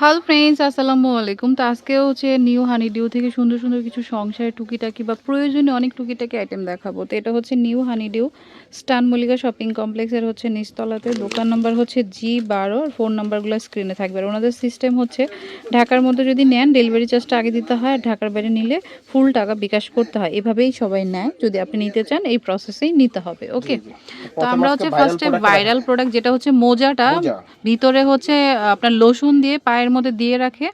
Hello friends আসসালামু আলাইকুম। তো আজকে হচ্ছে নিউ হানি ডিউ থেকে সুন্দর সুন্দর কিছু সংসারের টুকিটাকি বা প্রয়োজনীয় অনেক টুকিটাকি আইটেম দেখাবো। তো এটা হচ্ছে নিউ হানি ডিউ স্টান মল্লিকা শপিং কমপ্লেক্সের হচ্ছে নিচতলাতে। দোকান নাম্বার হচ্ছে জি বারো আর ফোন নাম্বারগুলো স্ক্রিনে থাকবে। আর ওনাদের সিস্টেম হচ্ছে ঢাকার মধ্যে যদি নেন ডেলিভারি চার্জটা আগে দিতে হয় আর ঢাকার বাইরে নিলে ফুল টাকা বিকাশ করতে হয়। এভাবেই সবাই নেয়। যদি আপনি নিতে চান এই প্রসেসেই নিতে হবে ওকে তো আমরা হচ্ছে ফার্স্টে ভাইরাল প্রোডাক্ট যেটা হচ্ছে মোজাটা ভিতরে হচ্ছে আপনার লোশন দিয়ে পায়ের মধ্যে দিয়ে রাখে।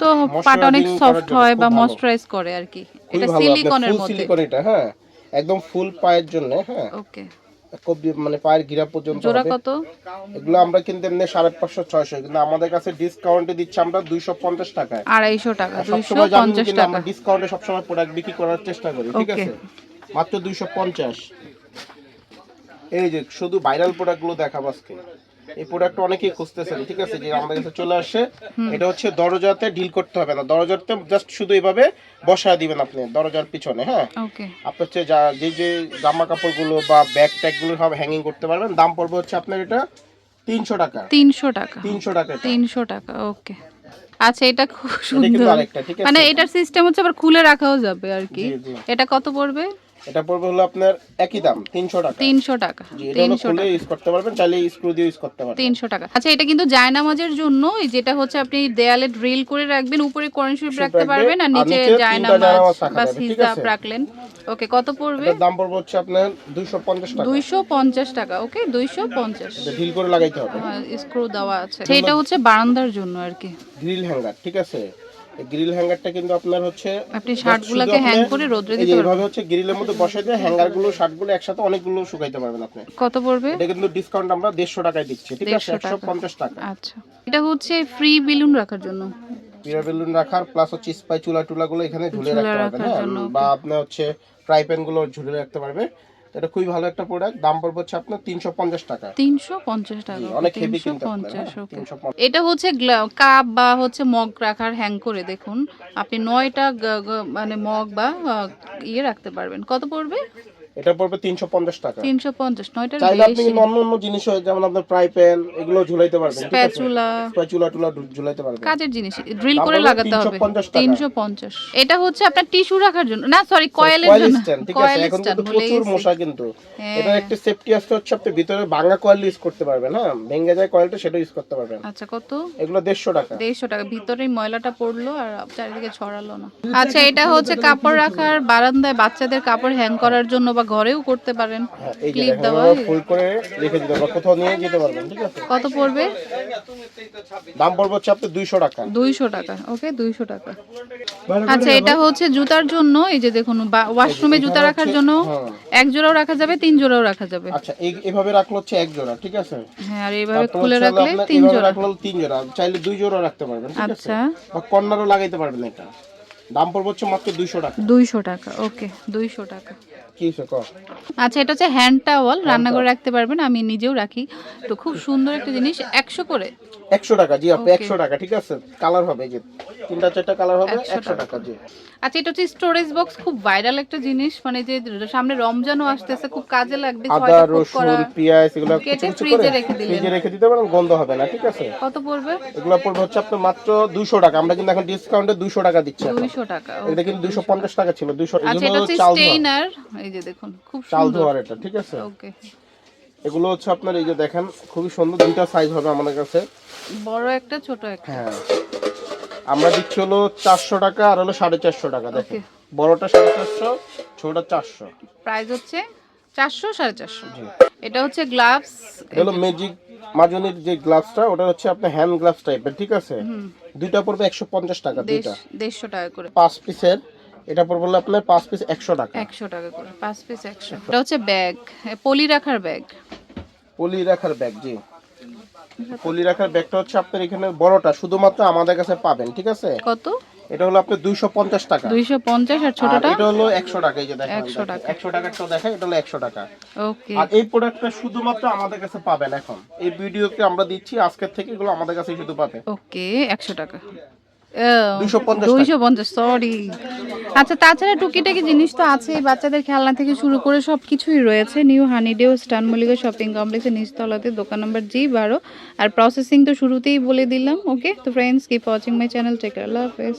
তো পাটা অনেক সফট হয় বা ময়শ্চারাইজ করে আর কি। এটা সিলিকনের মধ্যে। সিলিকন এটা হ্যাঁ। একদম ফুল পায়ের জন্য হ্যাঁ। ওকে মানে পায়ের পর্যন্ত জোড়া কত? এগুলো আমরা কিন্তু এমনি সাড়ে পাঁচশো ছয়শো। কিন্তু আমাদের কাছে ডিসকাউন্টে দিচ্ছি আমরা দুইশো পঞ্চাশ টাকায় আড়াইশো টাকা দুইশো পঞ্চাশ টাকা। আমরা ডিসকাউন্টে সবসময় প্রোডাক্ট বিক্রি করার চেষ্টা করি ঠিক আছে? মাত্র দুইশো পঞ্চাশ। এই যে শুধু ভাইরাল প্রোডাক্টগুলো দেখাবো আজকে। এই প্রোডাক্ট অনেকেই খুঁজতেছেন ঠিক আছে যে আমাদের কাছে চলে আসে। এটা হচ্ছে দরজাতে ডিল করতে হবে না। দরজাতে জাস্ট শুধু এইভাবে বসায় দিবেন আপনি দরজার পিছনে হ্যাঁ? ওকে আপনার হচ্ছে যা যে যে জামা কাপড়গুলো বা ব্যাগ ট্যাগগুলো সব হ্যাঙ্গিং করতে পারবেন দাম পড়বে হচ্ছে আপনার এটা তিনশো টাকা। তিনশো টাকা। তিনশো টাকা। তিনশো টাকা ওকে আচ্ছা এটা খুব সুন্দর। মানে এটার সিস্টেম হচ্ছে আবার খুলে রাখাও যাবে আর কি। এটা কত পড়বে? এটা পড়বে হলো আপনার একই দাম তিনশো টাকা। তিনশো টাকা। জি এটা হলো তিনশো খুলে টাকা। ইউজ করতে পারবেন চাইলে স্ক্রু দিয়ে ইউজ করতে পারবেন। তিনশো টাকা। আচ্ছা এটা কিন্তু জায়নামাজের জন্য এই যেটা হচ্ছে আপনি দেয়ালে ড্রিল করে রাখবেন উপরে কোরআন শরীফ রাখতে পারবেন আর নিচে জায়নামাজ বা হিজাব রাখলেন। ওকে কত পড়বে? এটার দাম পড়বে হচ্ছে আপনার দুইশো পঞ্চাশ টাকা। দুইশো পঞ্চাশ টাকা ওকে দুইশো পঞ্চাশ। এটা ঢিল করে লাগাইতে হবে। স্ক্রু দেওয়া আছে। এটা হচ্ছে বারান্দার জন্য আর কি। গ্রিল হ্যাঙ্গার ঠিক আছে? গ্রিল হ্যাঙ্গারটা কিন্তু আপনার হচ্ছে আপনি শার্টগুলোকে হ্যাং করে রোদ্রে দিতে পারবেন। এইভাবে হচ্ছে গ্রিলের মধ্যে বসাই দিয়ে হ্যাঙ্গারগুলো শার্টগুলো একসাথে অনেকগুলো শুকাইতে পারবেন আপনি। কত পড়বে? এটা কিন্তু ডিসকাউন্ট আমরা দেড়শো টাকায় দিচ্ছি ঠিক আছে? 150 পঞ্চাশ টাকা। আচ্ছা। এটা হচ্ছে ফ্রি বেলুন রাখার জন্য। পিরা বেলুন রাখার প্লাস হচ্ছে স্পাই চুলা টুলা গুলো এখানে ঝুলে রাখতে পারবেন হ্যাঁ? বা আপনার হচ্ছে ফ্রাই প্যানগুলো ঝুলে রাখতে পারবে এটা খুবই ভালো একটা প্রোডাক্ট দাম পড়বে হচ্ছে আপনার তিনশো পঞ্চাশ টাকা। তিনশো পঞ্চাশ টাকা অনেক হেভি কিন্তু আপনার, পঞ্চাশ হ্যাঁ, ওকে। 350 এটা হচ্ছে কাপ বা হচ্ছে মগ রাখার হ্যাং করে দেখুন। আপনি নয়টা গ- গ- মানে মগ বা ইয়ে রাখতে পারবেন। কত পড়বে? এটা পড়বে তিনশো পঞ্চাশ টাকা। তিনশো পঞ্চাশ নয়টার চাইলে আপনি অন্য অন্য জিনিস যেমন আপনার ফ্রাই প্যান এগুলো ঝুলাইতে পারবেন স্প্যাচুলা। স্প্যাচুলা টুলা ঝুলাইতে পারবেন। কাজের জিনিস ড্রিল করে লাগাতে হবে। 350 টাকা। তিনশো পঞ্চাশ। এটা হচ্ছে আপনার টিস্যু রাখার জন্য না সরি কয়েলের কয়েল জন্য। স্ট্যান্ড ঠিক আছে? কয়েল এখন স্ট্যান্ড কিন্তু প্রচুর মশা কিন্তু। হ্যাঁ। এটা একটা সেফটি আসতে হচ্ছে আপনি ভিতরে ভাঙা কয়েল ইউজ করতে পারবেন হ্যাঁ? ভেঙে যায় কয়েলটা সেটা ইউজ করতে পারবেন। আচ্ছা কত? এগুলো দেড়শো টাকা। দেড়শো টাকা। ভিতরে ময়লাটা পড়ল আর চারিদিকে ছড়ালো না। আচ্ছা এটা হচ্ছে কাপড় রাখার বারান্দায় বাচ্চাদের কাপড় হ্যাং করার জন্য বা ঘরেও করতে পারেন। হ্যাঁ, ক্লিপ দেখেন দেওয়া। ফুল করে রেখে দিতে পারবেন কোথাও নিয়ে যেতে পারবেন ঠিক আছে? কত পড়বে? দাম পড়বে হচ্ছে আপনার দুইশো টাকা। দুইশো টাকা। ওকে দুইশো টাকা। আচ্ছা এটা হচ্ছে জুতার জন্য এই যে দেখুন ওয়াশরুমে জুতা রাখার জন্য হ্যাঁ। এক জোড়াও রাখা যাবে তিন জোড়াও রাখা যাবে। আচ্ছা এই- এভাবে রাখল হচ্ছে এক জোড়া ঠিক আছে? হ্যাঁ আর এইভাবে খুলে রাখলে তিন জোড়া। রাখল তিন জোড়া চাইলে দুই জোড়া রাখতে পারবেন ঠিক আছে? আচ্ছা। বা কর্নারও লাগাইতে পারবেন এটা। দাম পড়বে হচ্ছে মাত্র দুইশো টাকা। দুইশো টাকা ওকে দুইশো টাকা। আচ্ছা এটা হচ্ছে হ্যান্ড টাওয়াল রান্নাঘরে রাখতে পারবেন আমি নিজেও রাখি। তো খুব সুন্দর একটা জিনিস একশো করে। একশো টাকা জি আপু একশো টাকা ঠিক আছে? কালার হবে যে তিনটা চারটা কালার হবে 100 টাকা। জি। আচ্ছা এটা হচ্ছে স্টোরেজ বক্স খুব ভাইরাল একটা জিনিস মানে যে সামনে রমজানও আসতেছে খুব কাজে লাগবে আদা রসুন পেঁয়াজ এগুলো কেটে ফ্রিজে রেখে দিলেন। ফ্রিজে রেখে দিতে পারেন গন্ধ হবে না ঠিক আছে? কত পড়বে? এগুলো পড়বে হচ্ছে আপনার মাত্র দুশো টাকা আমরা কিন্তু এখন ডিসকাউন্টে দুশো টাকা দিচ্ছি টাকা এটা কিন্তু দুশো পঞ্চাশ টাকা ছিল আচ্ছা এগুলো হচ্ছে চাল ধোয়া। স্টেইনার এই যে দেখুন খুব চাল ধোয়ার এটা ঠিক আছে? ওকে। এগুলো হচ্ছে আপনার এই যে দেখেন খুবই সুন্দর দুইটা সাইজ হবে আমাদের কাছে। বড় একটা ছোট একটা। হ্যাঁ। আমরা দিচ্ছি হলো চারশো টাকা আর হলো সাড়ে চারশো টাকা দেখেন। বড়টা সাড়ে চারশো ছোটটা চারশো। প্রাইস হচ্ছে চারশো সাড়ে চারশো। এটা হচ্ছে গ্লাভস হলো ম্যাজিক মাজনির যে গ্লাভসটা ওটা হচ্ছে আপনার হ্যান্ড গ্লাভস টাইপের ঠিক আছে? দুইটা পড়বে একশো পঞ্চাশ টাকা দুইটা। দেড়শো টাকা করে। পাঁচ পিসের এটা পড়বে আপনার পাঁচ পিস একশো টাকা। একশো টাকা করে পাঁচ পিস একশো। এটা হচ্ছে ব্যাগ পলি রাখার ব্যাগ পলি রাখার ব্যাগ জি। পলি রাখার ব্যাগটা হচ্ছে আপনার এখানে বড়টা শুধুমাত্র আমাদের কাছে পাবেন ঠিক আছে? কত? এটা হলো আপনার দুইশো পঞ্চাশ টাকা। দুইশো পঞ্চাশ আর আর ছোটটা এটা হলো একশো টাকা এই যে দেখেন 100 টাকা। একশো তো দেখেন এটা হলো একশো টাকা। ওকে। আর এই প্রোডাক্টটা শুধুমাত্র আমাদের কাছে পাবেন এখন। এই ভিডিওকে আমরা দিচ্ছি আজকের থেকে এগুলো আমাদের কাছে শুধু পাবে। ওকে একশো টাকা। 250 দুইশো পঞ্চাশ সরি আচ্ছা তাছাড়া টুকিটাকি জিনিস তো আছে বাচ্চাদের খেলনা থেকে শুরু করে সব কিছুই রয়েছে। নিউ হানিডেও স্টান মল্লিকা শপিং কমপ্লেক্সের নিচতলাতে দোকান নাম্বার জি বারো। আর প্রসেসিং তো শুরুতেই বলে দিলাম ওকে তো friends keep watching my channel take care আল্লাহ হাফেজ